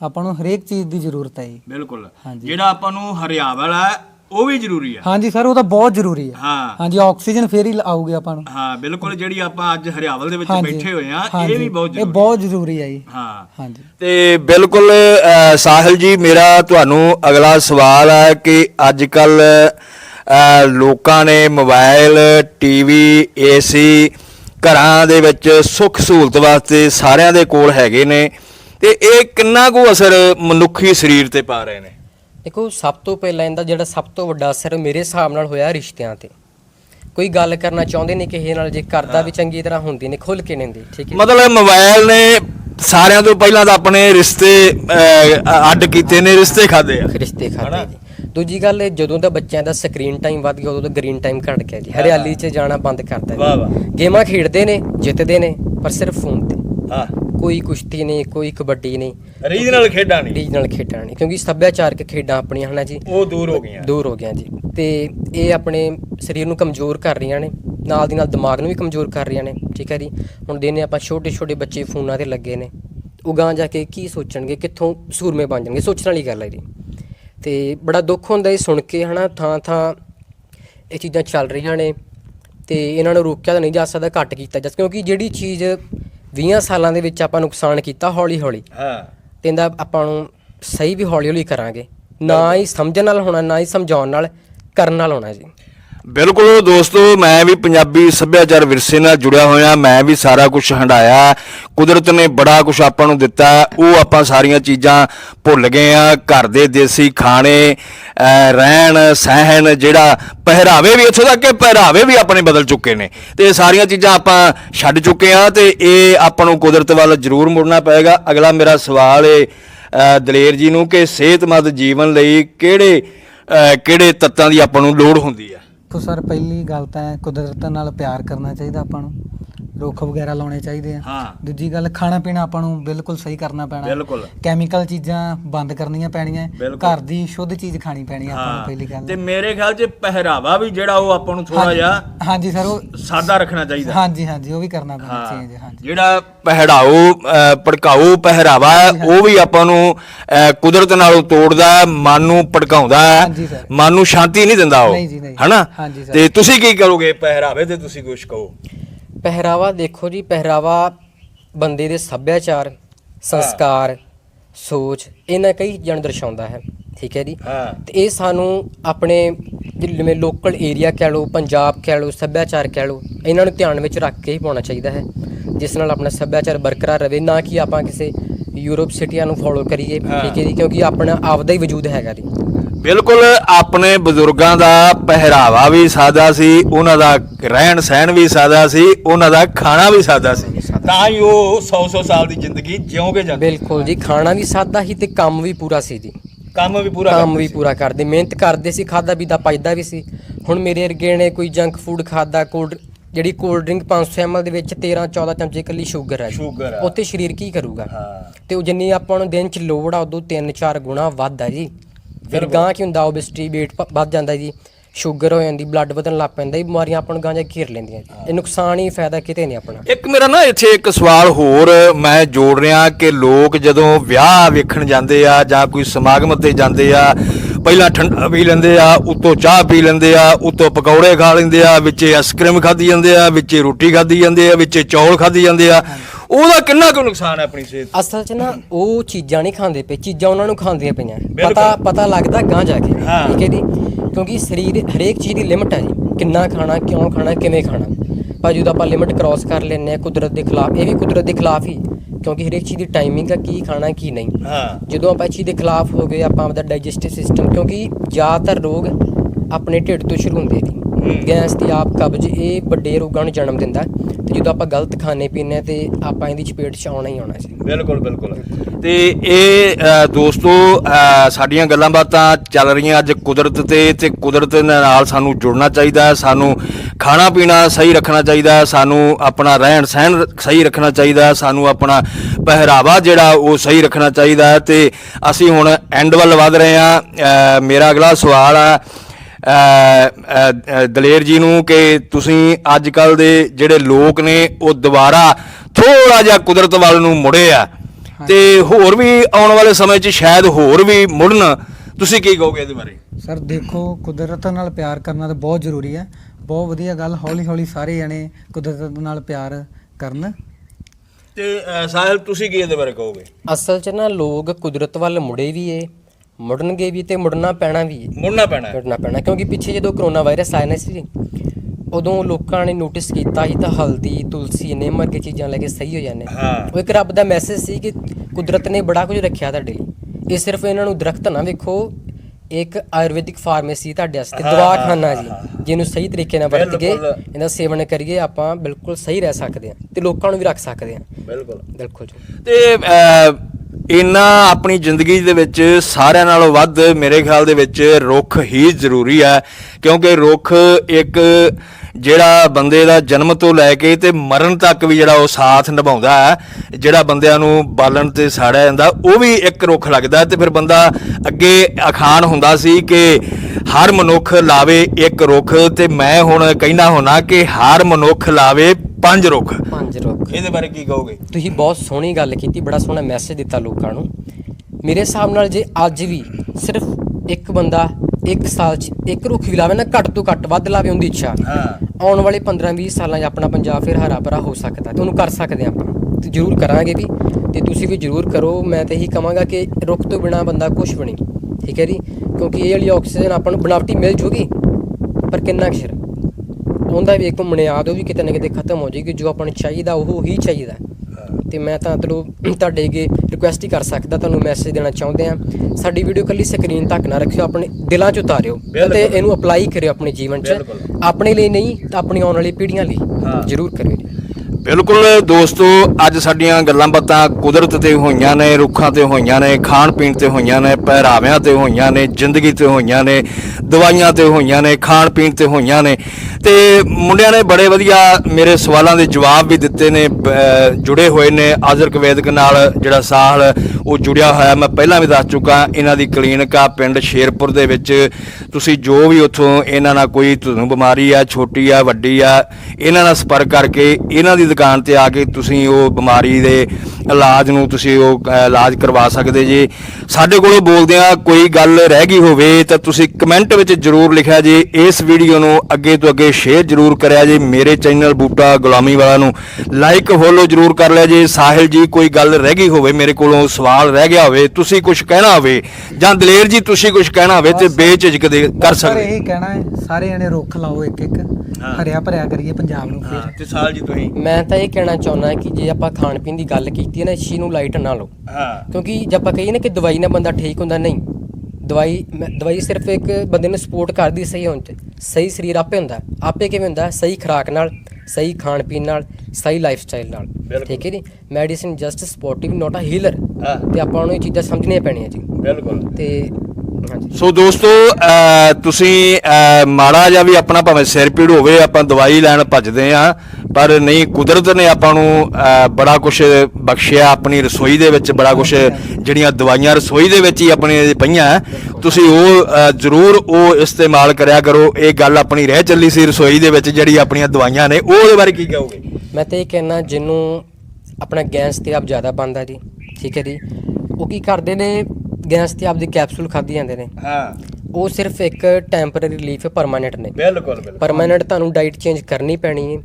ਆਪਾਂ ਨੂੰ ਹਰੇਕ ਚੀਜ਼ ਦੀ ਜ਼ਰੂਰਤ ਹੈ ਜੀ। ਬਿਲਕੁਲ। ਹਾਂਜੀ। ਜਿਹੜਾ ਆਪਾਂ ਨੂੰ ਹਰਿਆਵਲ ਹੈ ਉਹ ਵੀ ਜ਼ਰੂਰੀ ਹੈ। ਹਾਂਜੀ ਸਰ ਉਹ ਤਾਂ ਬਹੁਤ ਜ਼ਰੂਰੀ ਹੈ। ਹਾਂ। ਹਾਂਜੀ ਆਕਸੀਜਨ ਫੇਰ ਹੀ ਆਊਗੀ ਆਪਾਂ ਨੂੰ। ਹਾਂ ਬਿਲਕੁਲ ਜਿਹੜੀ ਆਪਾਂ ਅੱਜ ਹਰਿਆਵਲ ਦੇ ਵਿੱਚ ਹਾਂਜੀ। ਬੈਠੇ ਹੋਏ ਆ ਹਾਂਜੀ, ਇਹ ਵੀ ਬਹੁਤ ਇਹ ਜ਼ਰੂਰੀ ਬਹੁਤ ਜ਼ਰੂਰੀ ਹੈ ਜੀ। ਹਾਂ। ਹਾਂਜੀ। ਤੇ ਬਿਲਕੁਲ ਅ, ਸਾਹਿਲ ਜੀ ਮੇਰਾ ਤੁਹਾਨੂੰ ਅਗਲਾ ਸਵਾਲ ਹੈ ਕਿ ਅੱਜ ਕੱਲ ਲੋਕਾਂ ਨੇ ਮੋਬਾਈਲ ਟੀਵੀ ਏਸੀ ਘਰਾਂ ਦੇ ਵਿੱਚ ਸੁੱਖ ਸਹੂਲਤ ਵਾਸਤੇ ਸਾਰਿਆਂ ਦੇ ਕੋਲ ਹੈਗੇ ਨੇ। ਤੇ ਇਹ ਕਿੰਨਾ ਕੁ ਅਸਰ ਮਨੁੱਖੀ ਸਰੀਰ ਤੇ ਪਾ ਰਹੇ ਨੇ? ਦੇਖੋ ਸਭ ਤੋਂ ਪਹਿਲਾਂ ਇਹਦਾ ਜਿਹੜਾ ਸਭ ਤੋਂ ਵੱਡਾ ਅਸਰ ਮੇਰੇ ਹਿਸਾਬ ਨਾਲ ਹੋਇਆ ਰਿਸ਼ਤਿਆਂ ਤੇ। ਕੋਈ ਗੱਲ ਕਰਨਾ ਚਾਹੁੰਦੇ ਨੇ ਕਿਸੇ ਨਾਲ ਜੇ ਕਰਦਾ ਵੀ ਚੰਗੀ ਤਰ੍ਹਾਂ ਹੁੰਦੀ ਨੇ ਖੁੱਲ ਕੇ ਨਹੀਂ ਹੁੰਦੀ ਠੀਕ ਹੈ ਮਤਲਬ ਮੋਬਾਈਲ ਨੇ ਸਾਰਿਆਂ ਤੋਂ ਪਹਿਲਾਂ ਤਾਂ ਆਪਣੇ ਰਿਸ਼ਤੇ ਅੱਡ ਕੀਤੇ ਨੇ ਰਿਸ਼ਤੇ ਖਾਦੇ ਆ। ਰਿਸ਼ਤੇ ਖਾਤੇ ਜੀ। ਦੂਜੀ ਗੱਲ ਇਹ ਜਦੋਂ ਦਾ ਬੱਚਿਆਂ ਦਾ ਸਕਰੀਨ ਟਾਈਮ ਵੱਧ ਗਿਆ ਉਦੋਂ ਦਾ ਗ੍ਰੀਨ ਟਾਈਮ ਘਟ ਗਿਆ ਜੀ। ਹਰਿਆਲੀ 'ਚ ਜਾਣਾ ਬੰਦ ਕਰਤਾ ਵਾਹ ਵਾਹ। ਜੀ ਗੇਮਾਂ ਖੇਡਦੇ ਨੇ ਜਿੱਤਦੇ ਨੇ ਪਰ ਸਿਰਫ ਫੋਨ ਤੇ। ਹਾਂ। ਕੋਈ ਕੁਸ਼ਤੀ ਨਹੀਂ ਕੋਈ ਕਬੱਡੀ ਨਹੀਂ। ਰੀਜਨਲ ਖੇਡਾਂ ਨਹੀਂ। ਰੀਜਨਲ ਖੇਡਾਂ ਨਹੀਂ। ਕਿਉਂਕਿ ਸੱਭਿਆਚਾਰਕ ਖੇਡਾਂ ਆਪਣੀਆਂ ਹਨਾ ਜੀ? ਉਹ ਦੂਰ ਹੋ ਗਈਆਂ। ਦੂਰ ਹੋ ਗਿਆ ਜੀ। ਤੇ ਇਹ ਆਪਣੇ ਸਰੀਰ ਨੂੰ ਕਮਜ਼ੋਰ ਕਰ ਰਹੀਆਂ ਨੇ। ਨਾਲ ਦੀ ਨਾਲ ਦਿਮਾਗ ਨੂੰ ਵੀ ਕਮਜ਼ੋਰ ਕਰ ਰਹੀਆਂ ਨੇ। ਠੀਕ ਹੈ ਜੀ? ਹੁਣ ਦਿਨੇ ਆਪਾਂ ਛੋਟੇ ਛੋਟੇ ਬੱਚੇ ਫੋਨਾਂ ਤੇ ਲੱਗੇ ਨੇ। ਉਗਾਂ ਜਾ ਕੇ ਕੀ ਸੋਚਣਗੇ? ਕਿੱਥੋਂ ਸੂਰਮੇ ਬਣ ਜਾਣਗੇ? ਸੋਚਣ ਵਾਲੀ ਗੱਲ ਹੈ ਜੀ। ਤੇ ਬੜਾ ਦੁੱਖ ਹੁੰਦਾ ਇਹ ਸੁਣ ਕੇ ਹਨਾ? ਥਾਂ ਥਾਂ ਇਹ ਚੀਜ਼ਾਂ ਚੱਲ ਰਹੀਆਂ ਨੇ। ਤੇ ਇਹਨਾਂ ਨੂੰ ਰੋਕਿਆ ਤਾਂ ਨਹੀਂ ਜਾ ਸਕਦਾ ਘੱਟ ਕੀਤਾ ਜਾ ਸਕਦਾ। ਕਿਉਂਕਿ ਜਿਹੜੀ ਚੀਜ਼ 20 ਸਾਲਾਂ ਦੇ ਵਿੱਚ ਆਪਾਂ ਨੁਕਸਾਨ ਕੀਤਾ ਹੌਲੀ ਹੌਲੀ ਹਾਂ। ਤੇ ਇਹਦਾ ਆਪਾਂ ਨੂੰ ਸਹੀ ਵੀ ਹੌਲੀ ਹੌਲੀ ਕਰਾਂਗੇ। ਨਾ ਹੀ ਸਮਝਣ ਨਾਲ ਹੋਣਾ ਨਾ ਹੀ ਸਮਝਾਉਣ ਨਾਲ ਕਰਨ ਨਾਲ ਹੋਣਾ ਜੀ। ਬਿਲਕੁਲ ਦੋਸਤੋ, ਮੈਂ ਵੀ ਪੰਜਾਬੀ ਸੱਭਿਆਚਾਰ ਵਿਰਸੇ ਨਾਲ ਜੁੜਿਆ ਹੋਇਆ, ਮੈਂ ਵੀ ਸਾਰਾ ਕੁਝ ਹੰਡਾਇਆ ਕੁਦਰਤ ਨੇ ਬੜਾ ਕੁਝ ਆਪਾਂ ਨੂੰ ਦਿੱਤਾ। ਉਹ ਆਪਾਂ ਸਾਰੀਆਂ ਚੀਜ਼ਾਂ ਭੁੱਲ ਗਏ ਆ ਘਰ ਦੇ ਦੇਸੀ ਖਾਣੇ ਰਹਿਣ, ਸਹਿਣ ਜਿਹੜਾ ਪਹਿਰਾਵੇ ਵੀ ਇੱਥੋਂ ਤੱਕ ਕਿ ਪਹਿਰਾਵੇ ਵੀ ਆਪਣੇ ਬਦਲ ਚੁੱਕੇ ਨੇ। ਤੇ ਇਹ ਸਾਰੀਆਂ ਚੀਜ਼ਾਂ ਆਪਾਂ ਛੱਡ ਚੁੱਕੇ ਆ ਤੇ ਇਹ ਆਪਾਂ ਨੂੰ ਕੁਦਰਤ ਵੱਲ ਜ਼ਰੂਰ ਮੁੜਨਾ ਪਏਗਾ। ਅਗਲਾ ਮੇਰਾ ਸਵਾਲ ਏ ਦਲੇਰ ਜੀ ਨੂੰ ਕਿ ਸਿਹਤਮੰਦ ਜੀਵਨ ਲਈ ਕਿਹੜੇ ਕਿਹੜੇ ਤੱਤਾਂ ਦੀ ਆਪਾਂ ਨੂੰ ਲੋੜ ਹੁੰਦੀ ਹੈ? ਦੇਖੋ ਸਰ ਪਹਿਲੀ ਗੱਲ ਤਾਂ ਹੈ ਕੁਦਰਤ ਨਾਲ ਪਿਆਰ ਕਰਨਾ ਚਾਹੀਦਾ ਆਪਾਂ ਨੂੰ। ਰੁੱਖ ਵਗੈਰਾ ਲਾਉਣੇ ਚਾਹੀਦੇ ਆ। ਹਾਂ। ਦੂਜੀ ਗੱਲ ਖਾਣਾ ਪੀਣਾ ਆਪਾਂ ਨੂੰ ਬਿਲਕੁਲ ਸਹੀ ਕਰਨਾ ਪੈਣਾ। ਬਿਲਕੁਲ। ਕੈਮੀਕਲ ਚੀਜ਼ਾਂ ਬੰਦ ਕਰਨੀਆਂ ਪੈਣੀਆਂ। ਬਿਲਕੁਲ। ਘਰ ਦੀ ਸ਼ੁੱਧ ਚੀਜ਼ ਖਾਣੀ ਪੈਣੀ ਆ ਆਪਾਂ ਨੂੰ ਪਹਿਲੀ ਗੱਲ। ਤੇ ਮੇਰੇ ਖਿਆਲ 'ਚ ਪਹਿਰਾਵਾ ਵੀ ਜਿਹੜਾ ਉਹ ਆਪਾਂ ਨੂੰ ਥੋੜਾ ਜਿਹਾ ਹਾਂਜੀ ਸਰ ਉਹ ਸਾਦਾ ਰੱਖਣਾ ਚਾਹੀਦਾ। ਹਾਂਜੀ ਹਾਂਜੀ ਉਹ ਵੀ ਕਰਨਾ ਪੈਣਾ ਚੇਂਜ ਹਾਂਜੀ। ਜਿਹੜਾ ਪਹਿਰਾਓ ਅਹ, ਭੜਕਾਊ ਪਹਿਰਾਵਾ ਹੈ ਉਹ ਵੀ ਆਪਾਂ ਨੂੰ ਕੁਦਰਤ ਨਾਲੋਂ ਤੋੜਦਾ ਹੈ, ਮਨ ਨੂੰ ਭੜਕਾਉਂਦਾ। ਹੈ ਹਾਂਜੀ ਸਰ। ਮਨ ਨੂੰ ਸ਼ਾਂਤੀ ਨਹੀਂ ਦਿੰਦਾ ਉਹ। ਨਹੀਂ ਜੀ, ਨਹੀਂ। ਹਨਾ? ਹਾਂਜੀ ਸਰ। ਤੇ ਤੁਸੀਂ ਕੀ ਕਰੋਗੇ? ਪਹਿਰਾਵੇ ਤੇ ਤੁਸੀਂ ਕੁਝ ਕਹੋ। ਪਹਿਰਾਵਾ ਦੇਖੋ ਜੀ ਪਹਿਰਾਵਾ ਬੰਦੇ ਦੇ ਸੱਭਿਆਚਾਰ ਸੰਸਕਾਰ ਸੋਚ ਇਹਨਾਂ ਕਈ ਨੂੰ ਦਰਸਾਉਂਦਾ ਹੈ ਠੀਕ ਹੈ ਜੀ? ਹਾਂ। ਤੇ ਇਹ ਸਾਨੂੰ ਆਪਣੇ ਜਿਵੇਂ ਲੋਕਲ ਏਰੀਆ ਕਹਿ ਲਓ ਪੰਜਾਬ ਕਹਿ ਲਓ ਸੱਭਿਆਚਾਰ ਕਹਿ ਲਓ ਇਹਨਾਂ ਨੂੰ ਧਿਆਨ ਵਿੱਚ ਰੱਖ ਕੇ ਹੀ ਪਾਉਣਾ ਚਾਹੀਦਾ ਹੈ। ਜਿਸ ਨਾਲ ਆਪਣਾ ਸੱਭਿਆਚਾਰ ਬਰਕਰਾਰ ਰਵੇ ਨਾ ਕਿ ਆਪਾਂ ਕਿਸੇ ਯੂਰਪ ਸਿਟੀਆਂ ਨੂੰ ਫੋਲੋ ਕਰੀਏ। ਠੀਕ ਹੈ ਜੀ? ਕਿਉਂਕਿ ਆਪਣਾ ਆਪਦਾ ਹੀ ਵਜੂਦ ਹੈਗਾ ਜੀ। ਬਿਲਕੁਲ ਆਪਣੇ ਬਜ਼ੁਰਗਾਂ ਦਾ ਪਹਿਰਾਵਾ ਵੀ ਸਾਦਾ ਸੀ ਉਹਨਾਂ ਦਾ ਰਹਿਣ ਸਹਿਣ ਵੀ ਸਾਦਾ ਸੀ ਉਹਨਾਂ ਦਾ ਖਾਣਾ ਵੀ ਸਾਦਾ ਸੀ। ਤਾਂ ਹੀ ਉਹ 100-100 ਸਾਲ ਦੀ ਜ਼ਿੰਦਗੀ ਜਿਉਂਗੇ ਜਾਂਦੇ। ਬਿਲਕੁਲ ਜੀ ਖਾਣਾ ਵੀ ਸਾਦਾ ਸੀ ਤੇ ਕੰਮ ਵੀ ਪੂਰਾ ਸੀ ਜੀ। ਕੰਮ ਵੀ ਪੂਰਾ ਕੰਮ ਵੀ। ਪੂਰਾ ਕਰਦੇ ਮਿਹਨਤ ਕਰਦੇ ਸੀ ਖਾਦਾ ਵੀ ਦਾ ਪਚਦਾ ਵੀ ਸੀ। ਹੁਣ ਮੇਰੇ ਵਰਗੇ ਨੇ ਕੋਈ ਜੰਕ ਫੂਡ ਖਾਦਾ ਕੋਲਡ ਜਿਹੜੀ ਕੋਲਡ ਡਰਿੰਕ 500 ml ਦੇ ਵਿੱਚ 13 14 ਚਮਚੇ ਇਕੱਲੀ ਸ਼ੂਗਰ ਹੈ ਜੀ। ਸ਼ੂਗਰ ਆ। ਉੱਥੇ ਸਰੀਰ ਕੀ ਕਰੂਗਾ? ਹਾਂ। ਤੇ ਉਹ ਜਿੰਨੀ ਆਪਾਂ ਨੂੰ ਦਿਨ ਚ ਲੋੜ ਆ ਉਦੋਂ 3-4 ਗੁਣਾ ਵੱਧ ਆ ਜੀ। ਫਿਰ ਗਾਂ ਕੀ ਹੁੰਦਾ ਓਬੈਸਿਟੀ weight ਵੱਧ ਜਾਂਦਾ ਜੀ ਸ਼ੂਗਰ ਹੋ ਜਾਂਦੀ ਬਲੱਡ ਵਧਣ ਲੱਗ ਪੈਂਦਾ ਇਹ ਬਿਮਾਰੀਆਂ ਆਪਾਂ ਨੂੰ ਗਾਂ ਜਾ ਘੇਰ ਲੈਂਦੀਆਂ ਜੀ। ਇਹ ਨੁਕਸਾਨ ਹੀ ਫਾਇਦਾ ਕਿਤੇ ਨਹੀਂ ਆਪਣਾ। ਇੱਕ ਮੇਰਾ ਨਾ ਇੱਥੇ ਇੱਕ ਸਵਾਲ ਹੋਰ ਮੈਂ ਜੋੜ ਰਿਹਾ ਕਿ ਲੋਕ ਜਦੋਂ ਵਿਆਹ ਵੇਖਣ ਜਾਂਦੇ ਆ ਜਾਂ ਕੋਈ ਸਮਾਗਮ ਤੇ ਜਾਂਦੇ ਆ ਪਹਿਲਾਂ ਠੰਡਾ ਪੀ ਲੈਂਦੇ ਆ ਉੱਤੋਂ ਚਾਹ ਪੀ ਲੈਂਦੇ ਆ ਉੱਤੋਂ ਪਕੌੜੇ ਖਾ ਲੈਂਦੇ ਆ ਵਿੱਚੇ ਆਈਸਕ੍ਰੀਮ ਖਾਧੀ ਜਾਂਦੇ ਆ ਵਿੱਚੇ ਰੋਟੀ ਖਾਧੀ ਜਾਂਦੇ ਆ ਵਿੱਚੇ ਚੌਲ ਖਾਧੀ ਜਾਂਦੇ ਆ। ਉਹਦਾ ਕਿੰਨਾ ਕੁ ਨੁਕਸਾਨ ਹੈ ਆਪਣੀ ਸਿਹਤ ਅਸਲ 'ਚ ਨਾ ਉਹ ਚੀਜ਼ਾਂ ਨਹੀਂ ਖਾਂਦੇ ਪਏ ਚੀਜ਼ਾਂ ਉਹਨਾਂ ਨੂੰ ਖਾਂਦੀਆਂ ਪਈਆਂ। ਪਤਾ ਪਤਾ ਲੱਗਦਾ ਗਾਂ ਜਾ ਕੇ। ਹਾਂ। ਠੀਕ ਹੈ ਜੀ? ਕਿਉਂਕਿ ਸਰੀਰ ਹਰੇਕ ਚੀਜ਼ ਦੀ ਲਿਮਟ ਹੈ ਜੀ। ਕਿੰਨਾ ਖਾਣਾ ਕਿਉਂ ਖਾਣਾ ਕਿਵੇਂ ਖਾਣਾ। ਪਰ ਜਦੋਂ ਆਪਾਂ ਲਿਮਟ ਕ੍ਰਾਸ ਕਰ ਲੈਂਦੇ ਆ ਕੁਦਰਤ ਦੇ ਖਿਲਾਫ ਇਹ ਵੀ ਕੁਦਰਤ ਦੇ ਖਿਲਾਫ ਹੀ। ਕਿਉਂਕਿ ਹਰੇਕ ਚੀਜ਼ ਦੀ ਟਾਈਮਿੰਗ ਆ ਕੀ ਖਾਣਾ ਕੀ ਨਹੀਂ। ਹਾਂ। ਜਦੋਂ ਆਪਾਂ ਚੀਜ਼ ਦੇ ਖਿਲਾਫ ਹੋ ਗਏ ਆਪਾਂ ਆਪਦਾ ਡਾਈਜੈਸਟਿਵ ਸਿਸਟਮ ਕਿਉਂਕਿ ਜ਼ਿਆਦਾਤਰ ਰੋਗ ਆਪਣੇ ਢਿੱਡ ਤੋਂ ਸ਼ੁਰੂ ਹੁੰਦੇ ਜੀ। ਗੈਸ ਦੀ ਆਪ ਕਬਜ਼ ਇਹ ਵੱਡੇ ਰੋਗਾਂ ਨੂੰ ਜਨਮ ਦਿੰਦਾ ਤੇ ਜਦੋਂ ਆਪਾਂ ਗਲਤ ਖਾਣੇ ਹਾਂ ਤੇ ਆਪਾਂ ਇਹਦੀ ਚਪੇਟ 'ਚ ਆਉਣਾ ਹੀ ਆਉਣਾ ਜੀ ਬਿਲਕੁਲ ਬਿਲਕੁਲ। ਤੇ ਇਹ ਅ, ਦੋਸਤੋ ਅ, ਸਾਡੀਆਂ ਗੱਲਾਂ ਬਾਤਾਂ ਚੱਲ ਰਹੀਆਂ ਅੱਜ ਕੁਦਰਤ ਤੇ ਤੇ ਕੁਦਰਤ ਦੇ ਨਾਲ ਸਾਨੂੰ ਜੁੜਨਾ ਚਾਹੀਦਾ ਹੈ ਸਾਨੂੰ ਖਾਣਾ ਪੀਣਾ ਸਹੀ ਰੱਖਣਾ ਚਾਹੀਦਾ ਹੈ ਸਾਨੂੰ ਆਪਣਾ ਰਹਿਣ ਸਹਿਣ ਸਹੀ ਰੱਖਣਾ ਚਾਹੀਦਾ ਹੈ ਸਾਨੂੰ ਆਪਣਾ ਪਹਿਰਾਵਾ ਜਿਹੜਾ ਉਹ ਸਹੀ ਰੱਖਣਾ ਚਾਹੀਦਾ ਹੈ। ਤੇ ਅਸੀਂ ਹੁਣ ਐਂਡ ਵੱਲ ਵਧ ਰਹੇ ਹਾਂ। ਅ, ਮੇਰਾ ਅਗਲਾ ਸਵਾਲ ਆ ਦਲੇਰ ਜੀ ਨੂੰ ਕਿ ਤੁਸੀਂ ਅੱਜ ਕੱਲ ਦੇ ਜਿਹੜੇ ਲੋਕ ਨੇ ਉਹ ਦੁਬਾਰਾ ਥੋੜਾ ਜਿਹਾ ਕੁਦਰਤ ਵੱਲ ਨੂੰ ਮੁੜੇ ਆ। ਤੇ ਹੋਰ ਵੀ ਆਉਣ ਵਾਲੇ ਸਮੇਂ 'ਚ ਸ਼ਾਇਦ ਹੋਰ ਵੀ ਮੁੜਨ। ਤੁਸੀਂ ਕੀ ਕਹੋਗੇ ਇਹਦੇ ਬਾਰੇ? ਸਰ ਦੇਖੋ ਕੁਦਰਤ ਨਾਲ ਪਿਆਰ ਕਰਨਾ ਤਾਂ ਬਹੁਤ ਜ਼ਰੂਰੀ ਹੈ। ਬਹੁਤ ਵਧੀਆ ਗੱਲ ਹੌਲੀ ਹੌਲੀ ਸਾਰੇ ਜਣੇ ਕੁਦਰਤ ਨਾਲ ਪਿਆਰ ਕਰਨ। ਤੇ ਸਾਹਿਲ ਤੁਸੀਂ ਕੀ ਇਹਦੇ ਬਾਰੇ ਕਹੋਗੇ? ਅਸਲ 'ਚ ਨਾ ਲੋਕ ਕੁਦਰਤ ਵੱਲ ਮੁੜੇ ਵੀ ਏ। ਮੁੜਨਗੇ ਵੀ ਤੇ ਮੁੜਨਾ ਪੈਣਾ ਵੀ। ਮੁੜਨਾ ਪੈਣਾ। ਹੈ। ਮੁੜਨਾ ਪੈਣਾ ਕਿਉਂਕਿ ਪਿੱਛੇ ਜਦੋਂ ਕਰੋਨਾ ਵਾਇਰਸ ਆਇਆ ਨਾ ਸੀ ਉਦੋਂ ਲੋਕਾਂ ਨੇ ਨੋਟਿਸ ਕੀਤਾ ਸੀ ਤਾਂ ਹਲਦੀ ਤੁਲਸੀ ਨਿੰਮ ਵਰਗੇ ਚੀਜ਼ਾਂ ਲੈ ਕੇ ਸਹੀ ਹੋ ਜਾਂਦੇ। ਹਾਂ। ਉਹ ਇੱਕ ਰੱਬ ਦਾ ਮੈਸੇਜ ਸੀ ਕਿ ਕੁਦਰਤ ਨੇ ਬੜਾ ਕੁਝ ਰੱਖਿਆ ਤੁਹਾਡੇ ਲਈ। ਇਹ ਸਿਰਫ ਇਹਨਾਂ ਨੂੰ ਦਰਖਤ ਨਾ ਵੇਖੋ ਇੱਕ ਆਯੁਰਵੈਦਿਕ ਫਾਰਮੇਸੀ ਤੁਹਾਡੇ ਵਾਸਤੇ ਦਵਾਖਾਨਾ ਜੀ ਜਿਹਨੂੰ ਸਹੀ ਤਰੀਕੇ ਨਾਲ ਵਰਤ ਕੇ ਬਿਲਕੁਲ। ਇਹਦਾ ਸੇਵਨ ਕਰੀਏ ਆਪਾਂ ਬਿਲਕੁਲ ਸਹੀ ਰਹਿ ਸਕਦੇ ਹਾਂ ਤੇ ਲੋਕਾਂ ਨੂੰ ਵੀ ਰੱਖ ਸਕਦੇ ਹਾਂ। ਬਿਲਕੁਲ। ਬਿਲਕੁਲ ਜੀ। ਤੇ ਇੰਨਾ ਆਪਣੀ ਜ਼ਿੰਦਗੀ ਦੇ ਵਿੱਚ ਸਾਰਿਆਂ ਨਾਲੋਂ ਵੱਧ ਮੇਰੇ ਖਿਆਲ ਦੇ ਵਿੱਚ ਰੁੱਖ ਹੀ ਜ਼ਰੂਰੀ ਹੈ, ਕਿਉਂਕਿ ਰੁੱਖ ਇੱਕ ਜਿਹੜਾ ਬੰਦੇ ਦਾ ਜਨਮ ਤੋਂ ਲੈ ਕੇ ਤੇ ਮਰਨ ਤੱਕ ਵੀ ਜਿਹੜਾ ਉਹ ਸਾਥ ਨਿਭਾਉਂਦਾ ਹੈ ਜਿਹੜਾ ਬੰਦਿਆਂ ਨੂੰ ਬਾਲਣ ਤੇ ਸਾੜਿਆ ਜਾਂਦਾ ਉਹ ਵੀ ਇੱਕ ਰੁੱਖ ਲੱਗਦਾ ਤੇ ਫਿਰ ਬੰਦਾ ਅੱਗੇ ਅਖਾਣ ਹੁੰਦਾ ਸੀ ਕਿ ਹਰ ਮਨੁੱਖ ਲਾਵੇ ਇੱਕ ਰੁੱਖ ਤੇ ਮੈਂ ਹੁਣ ਕਹਿਣਾ ਹੋਣਾ ਕਿ ਹਰ ਮਨੁੱਖ ਲਾਵੇ ਪੰਜ ਰੁੱਖ। ਪੰਜ ਰੁੱਖ। ਇਹਦੇ ਬਾਰੇ ਕੀ ਕਹੋਗੇ? ਤੁਸੀਂ ਬਹੁਤ ਸੋਹਣੀ ਗੱਲ ਕੀਤੀ ਬੜਾ ਸੋਹਣਾ ਮੈਸੇਜ ਦਿੱਤਾ ਲੋਕਾਂ ਨੂੰ। ਮੇਰੇ ਹਿਸਾਬ ਨਾਲ ਜੇ ਅੱਜ ਵੀ ਸਿਰਫ ਇੱਕ ਬੰਦਾ ਇੱਕ ਸਾਲ 'ਚ ਇੱਕ ਰੁੱਖ ਵੀ ਲਾਵੇ ਨਾ ਘੱਟ ਤੋਂ ਘੱਟ ਵੱਧ ਲਾਵੇ ਉਹਦੀ ਇੱਛਾ। ਹਾਂ। ਆਉਣ ਵਾਲੇ 15-20 ਸਾਲਾਂ 'ਚ ਆਪਣਾ ਪੰਜਾਬ ਫਿਰ ਹਰਾ ਭਰਾ ਹੋ ਸਕਦਾ। ਤੇ ਉਹਨੂੰ ਕਰ ਸਕਦੇ ਆਪਾਂ। ਤੇ ਜ਼ਰੂਰ ਕਰਾਂਗੇ ਵੀ। ਤੇ ਤੁਸੀਂ ਵੀ ਜ਼ਰੂਰ ਕਰੋ। ਮੈਂ ਤੇ ਇਹੀ ਕਹਾਂਗਾ ਕਿ ਰੁੱਖ ਤੋਂ ਬਿਨਾ ਬੰਦਾ ਕੁਝ ਵੀ ਨਹੀਂ। ਠੀਕ ਹੈ ਜੀ? ਕਿਉਂਕਿ ਇਹ ਵਾਲੀ ਆਕਸੀਜਨ ਆਪਾਂ ਨੂੰ ਬਣਾਵਟੀ ਮਿਲ ਜੂਗੀ। ਪਰ ਕਿੰਨਾ ਚਿਰ? ਉਹਦਾ ਵੀ ਇੱਕ ਬੁਨਿਆਦ ਉਹ ਵੀ ਕਿਤੇ ਨਾ ਕਿਤੇ ਖਤਮ ਹੋ ਜਾਏਗੀ। ਜੋ ਆਪਾਂ ਨੂੰ ਚਾਹੀਦਾ ਉਹ ਹੀ ਚਾਹੀਦਾ। ਤੇ ਮੈਂ ਤਾਂ ਚਲੋ ਤੁਹਾਡੇ ਅੱਗੇ ਰਿਕੁਐਸਟ ਹੀ ਕਰ ਸਕਦਾ ਤੁਹਾਨੂੰ ਮੈਸੇਜ ਦੇਣਾ ਚਾਹੁੰਦੇ ਆ ਸਾਡੀ ਵੀਡੀਓ ਕੱਲੀ ਸਕਰੀਨ ਤੱਕ ਨਾ ਰੱਖਿਓ ਆਪਣੇ ਦਿਲਾਂ 'ਚ ਉਤਾਰਿਓ। ਤੇ ਇਹਨੂੰ ਅਪਲਾਈ ਕਰਿਓ ਆਪਣੇ ਜੀਵਨ 'ਚ। ਆਪਣੇ ਲਈ ਨਹੀਂ ਤਾਂ ਆਪਣੀ ਆਉਣ ਵਾਲੀ ਪੀੜ੍ਹੀਆਂ ਲਈ। ਜ਼ਰੂਰ ਕਰਿਓ ਬਿਲਕੁਲ ਦੋਸਤੋ, ਅੱਜ ਸਾਡੀਆਂ ਗੱਲਾਂ ਬਾਤਾਂ ਕੁਦਰਤ ਤੇ ਹੋਈਆਂ ਨੇ, ਰੁੱਖਾਂ ਤੇ ਹੋਈਆਂ ਨੇ ਖਾਣ ਪੀਣ ਤੇ ਹੋਈਆਂ ਨੇ, ਪਹਿਰਾਵਿਆਂ ਤੇ ਹੋਈਆਂ ਨੇ, ਜ਼ਿੰਦਗੀ ਤੇ ਹੋਈਆਂ ਨੇ, ਦਵਾਈਆਂ ਤੇ ਹੋਈਆਂ ਨੇ ਖਾਣ ਪੀਣ ਤੇ ਹੋਈਆਂ ਨੇ। ਤੇ ਮੁੰਡਿਆਂ ਨੇ ਬੜੇ ਵਧੀਆ ਮੇਰੇ ਸਵਾਲਾਂ ਦੇ ਜਵਾਬ ਵੀ ਦਿੱਤੇ ਨੇ ਜੁੜੇ ਹੋਏ ਨੇ। ਆਜ਼ਰਕ ਵੈਦਕ ਨਾਲ ਜਿਹੜਾ ਸਾਹਲ, ਉਹ ਜੁੜਿਆ ਹੋਇਆ, ਮੈਂ ਪਹਿਲਾਂ ਵੀ ਦੱਸ ਚੁੱਕਾ, ਇਹਨਾਂ ਦੀ ਕਲੀਨਿਕ ਆ ਪਿੰਡ ਸ਼ੇਰਪੁਰ ਦੇ ਵਿੱਚ। ਤੁਸੀਂ ਜੋ ਵੀ ਉੱਥੋਂ ਇਹਨਾਂ ਨਾਲ ਕੋਈ ਤੁਹਾਨੂੰ ਬਿਮਾਰੀ ਆ, ਛੋਟੀ ਆ, ਵੱਡੀ ਆ, ਇਹਨਾਂ ਨਾਲ ਸੰਪਰਕ ਕਰਕੇ ਇਹਨਾਂ ਦੀ ਦੁਕਾਨ ਤੇ ਆ ਕੇ ਤੁਸੀਂ ਉਹ ਬਿਮਾਰੀ ਦੇ ਇਲਾਜ ਨੂੰ ਤੁਸੀਂ ਉਹ ਇਲਾਜ ਕਰਵਾ ਸਕਦੇ ਜੀ। ਸਾਡੇ ਕੋਲੋਂ ਬੋਲਦੇ ਆ ਕੋਈ ਗੱਲ ਰਹਿ ਗਈ ਹੋਵੇ ਤਾਂ ਤੁਸੀਂ ਕਮੈਂਟ ਵਿੱਚ ਜਰੂਰ ਲਿਖਿਆ ਜੀ। ਇਸ ਵੀਡੀਓ ਨੂੰ ਅੱਗੇ ਤੋਂ ਅੱਗੇ ਸ਼ੇਅਰ ਜਰੂਰ ਕਰਿਆ ਜੀ ਮੇਰੇ ਚੈਨਲ ਬੂਟਾ ਗੁਲਾਮੀ ਵਾਲਾ ਨੂੰ। ਲਾਈਕ ਫੋਲੋ ਜਰੂਰ ਕਰ ਲਿਆ ਜੀ। ਸਾਹਿਲ ਜੀ ਕੋਈ ਗੱਲ ਰਹਿ ਗਈ ਹੋਵੇ ਮੇਰੇ ਕੋਲੋਂ ਸਵਾਲ ਰਹਿ ਗਿਆ ਹੋਵੇ ਤੁਸੀਂ ਕੁਝ ਕਹਿਣਾ ਹੋਵੇ ਜਾਂ ਦਲੇਰ ਜੀ ਤੁਸੀਂ ਕੁਝ ਕਹਿਣਾ ਹੋਵੇ ਤੇ ਬੇਝਿਜਕ ਦੇ ਕਰ ਸਰ ਸਕਦੇ। ਇਹੀ ਕਹਿਣਾ ਹੈ ਸਾਰੇ ਜਣੇ ਰੁੱਖ ਲਾਓ ਇੱਕ ਇੱਕ ਹਰਿਆ ਭਰਿਆ ਕਰੀਏ ਪੰਜਾਬ ਨੂੰ ਫਿਰ। ਤੇ ਸਾਲ ਜੀ ਤੁਸੀਂ। ਮੈਂ ਤਾਂ ਇਹ ਕਹਿਣਾ ਚਾਹੁੰਦਾ ਕਿ ਜੇ ਆਪਾਂ ਖਾਣ ਪੀਣ ਦੀ ਗੱਲ ਕੀਤੀ ਹੈ ਨਾ ਇਸ ਚੀਜ਼ ਨੂੰ ਲਾਈਟ ਨਾ ਲਓ। ਹਾਂ। ਕਿਉਂਕਿ ਜੇ ਆਪਾਂ ਕਹੀਏ ਨਾ ਕਿ ਦਵਾਈ ਨਾਲ ਬੰਦਾ ਠੀਕ ਹੁੰਦਾ ਨਹੀਂ। ਦਵਾਈ ਮੈਂ- ਦਵਾਈ ਸਿਰਫ ਇੱਕ ਬੰਦੇ ਨੂੰ ਸਪੋਰਟ ਕਰਦੀ ਸਹੀ ਹੋਣ ਚ ਸਹੀ ਸਰੀਰ ਆਪੇ ਹੁੰਦਾ। ਆਪੇ ਕਿਵੇਂ ਹੁੰਦਾ? ਸਹੀ ਖੁਰਾਕ ਨਾਲ ਸਹੀ ਖਾਣ ਪੀਣ ਨਾਲ ਸਹੀ ਲਾਈਫ ਸਟਾਈਲ ਨਾਲ। ਬਿਲਕੁਲ। ਠੀਕ ਹੈ ਜੀ? Medicine just supportive not a healer ਹਾਂ। ਤੇ ਆਪਾਂ ਨੂੰ ਇਹ ਚੀਜ਼ਾਂ ਸਮਝਣੀਆਂ ਪੈਣੀਆਂ ਜੀ। ਬਿਲਕੁਲ। ਤੇ ਸੋ ਦੋਸਤੋ ਤੁਸੀਂ ਮਾੜਾ ਜਿਹਾ ਵੀ ਆਪਣਾ ਭਾਵੇਂ ਸਿਰ ਪੀੜ ਹੋਵੇ ਆਪਾਂ ਦਵਾਈ ਲੈਣ ਭੱਜਦੇ ਆ ਪਰ ਨਹੀਂ ਕੁਦਰਤ ਨੇ ਆਪਾਂ ਨੂੰ ਬੜਾ ਕੁਝ ਬਖਸ਼ਿਆ ਆਪਣੀ ਰਸੋਈ ਦੇ ਵਿੱਚ ਬੜਾ ਕੁਝ ਜਿਹੜੀਆਂ ਦਵਾਈਆਂ ਰਸੋਈ ਦੇ ਵਿੱਚ ਹੀ ਆਪਣੇ ਪਈਆਂ। ਤੁਸੀਂ ਉਹ ਜ਼ਰੂਰ ਉਹ ਇਸਤੇਮਾਲ ਕਰਿਆ ਕਰੋ। ਇਹ ਗੱਲ ਆਪਣੀ ਰਹਿ ਚੱਲੀ ਸੀ ਰਸੋਈ ਦੇ ਵਿੱਚ ਜਿਹੜੀ ਆਪਣੀਆਂ ਦਵਾਈਆਂ ਨੇ। ਉਹਦੇ ਬਾਰੇ ਕੀ ਕਹੋਗੇ? ਮੈਂ ਤਾਂ ਇਹ ਕਹਿਣਾ ਜਿਹਨੂੰ ਆਪਣਾ ਗੈਸ ਤੇ ਆਪ ਜ਼ਿਆਦਾ ਬੰਦਾ ਜੀ ਠੀਕ ਹੈ ਜੀ। ਉਹ ਕੀ ਕਰਦੇ ਨੇ ਗੈਸ ਤੇ ਆਪਦੀ ਕੈਪਸੂਲ ਖਾਧੀ ਜਾਂਦੇ ਨੇ। ਹਾਂ। ਉਹ ਸਿਰਫ ਇੱਕ ਟੈਂਪਰੇਰੀ ਰਿਲੀਫ ਹੈ ਪਰਮਾਨੈਂਟ ਨੇ। ਬਿਲਕੁਲ ਬਿਲਕੁਲ। ਪਰਮਾਨੈਂਟ ਤੁਹਾਨੂੰ ਡਾਈਟ ਚੇਂਜ ਕਰਨੀ ਪੈਣੀ ਹੈ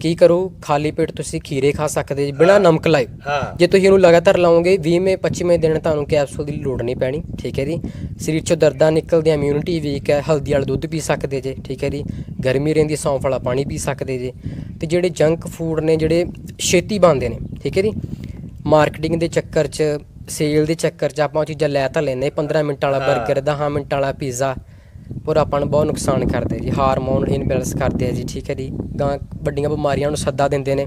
ਕੀ ਕਰੋ ਖਾਲੀ ਪੇਟ ਤੁਸੀਂ ਖੀਰੇ ਖਾ ਸਕਦੇ ਜੀ ਬਿਨਾਂ ਨਮਕ ਲਾਏ। ਜੇ ਤੁਸੀਂ ਇਹਨੂੰ ਲਗਾਤਾਰ ਲਾਓਗੇ 20ਵੇਂ 25ਵੇਂ ਦਿਨ ਤੁਹਾਨੂੰ ਕੈਪਸੂਲ ਦੀ ਲੋੜ ਨਹੀਂ ਪੈਣੀ ਠੀਕ ਹੈ ਜੀ? ਸਰੀਰ ਚੋਂ ਦਰਦਾਂ ਨਿਕਲਦੀਆਂ ਇਮਿਊਨਿਟੀ ਵੀਕ ਹੈ ਹਲਦੀ ਵਾਲਾ ਦੁੱਧ ਪੀ ਸਕਦੇ ਜੇ ਠੀਕ ਹੈ ਜੀ? ਗਰਮੀ ਰਹਿੰਦੀ ਸੌਂਫ ਵਾਲਾ ਪਾਣੀ ਪੀ ਸਕਦੇ ਜੇ। ਤੇ ਜਿਹੜੇ ਜੰਕ ਫੂਡ ਨੇ ਜਿਹੜੇ ਛੇਤੀ ਬਣਦੇ ਨੇ ਠੀਕ ਹੈ ਜੀ? ਮਾਰਕੀਟਿੰਗ ਦੇ ਚੱਕਰ 'ਚ ਸੇਲ ਦੇ ਚੱਕਰ 'ਚ ਆਪਾਂ ਉਹ ਚੀਜ਼ਾਂ ਲੈ ਤਾਂ ਲੈਂਦੇ 15 ਮਿੰਟ ਵਾਲਾ 버ਗਰ 10 ਮਿੰਟ ਵਾਲਾ ਪੀਜ਼ਾ ਪਰ ਆਪਾਂ ਨੂੰ ਬਹੁਤ ਨੁਕਸਾਨ ਕਰਦੇ ਜੀ। ਹਾਰਮੋਨ ਇਨਬੈਲੈਂਸ ਕਰਦੇ ਆ ਜੀ ਠੀਕ ਹੈ ਜੀ। ਗਾਂ ਵੱਡੀਆਂ ਬਿਮਾਰੀਆਂ ਨੂੰ ਸੱਦਾ ਦਿੰਦੇ ਨੇ।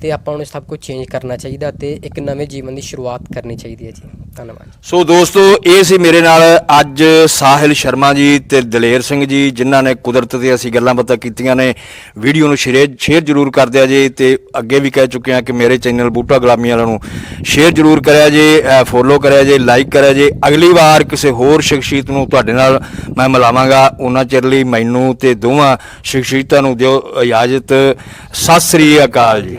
ਤੇ ਆਪਾਂ ਨੂੰ ਸਭ ਕੁਝ ਚੇਂਜ ਕਰਨਾ ਚਾਹੀਦਾ ਤੇ ਇੱਕ ਨਵੇਂ ਜੀਵਨ ਦੀ ਸ਼ੁਰੂਆਤ ਕਰਨੀ ਚਾਹੀਦੀ ਹੈ ਜੀ। ਧੰਨਵਾਦ ਸੋ ਦੋਸਤੋ, ਇਹ ਸੀ ਮੇਰੇ ਨਾਲ ਅੱਜ ਸਾਹਿਲ ਸ਼ਰਮਾ ਜੀ ਤੇ ਦਲੇਰ ਸਿੰਘ ਜੀ, ਜਿਨ੍ਹਾਂ ਨੇ ਕੁਦਰਤ ਤੇ ਅਸੀਂ ਗੱਲਾਂ ਬਾਤਾਂ ਕੀਤੀਆਂ ਨੇ। ਵੀਡੀਓ ਨੂੰ ਸ਼ੇਅਰ ਸ਼ੇਅਰ ਜਰੂਰ ਕਰ ਦਿਆ ਜੀ ਤੇ ਅੱਗੇ ਵੀ ਕਹਿ ਚੁੱਕੇ ਹਾਂ ਕਿ ਮੇਰੇ ਚੈਨਲ ਬੂਟਾ ਗੁਲਾਮੀ ਵਾਲਿਆਂ ਨੂੰ ਸ਼ੇਅਰ ਜਰੂਰ ਕਰਿਆ ਜੀ ਫੋਲੋ ਕਰਿਆ ਜੀ ਲਾਈਕ ਕਰਿਆ ਜੀ। ਅਗਲੀ ਵਾਰ ਕਿਸੇ ਹੋਰ ਸ਼ਖਸੀਅਤ ਨੂੰ ਤੁਹਾਡੇ ਨਾਲ ਮੈਂ ਮਿਲਾਵਾਂਗਾ। ਉਹਨਾਂ ਚਿਰ ਲਈ ਮੈਨੂੰ ਤੇ ਦੋਵਾਂ ਸ਼ਖਸੀਅਤਾਂ ਨੂੰ ਦਿਓ ਇਜਾਜ਼ਤ। ਸਤਿ ਸ੍ਰੀ ਅਕਾਲ ਜੀ।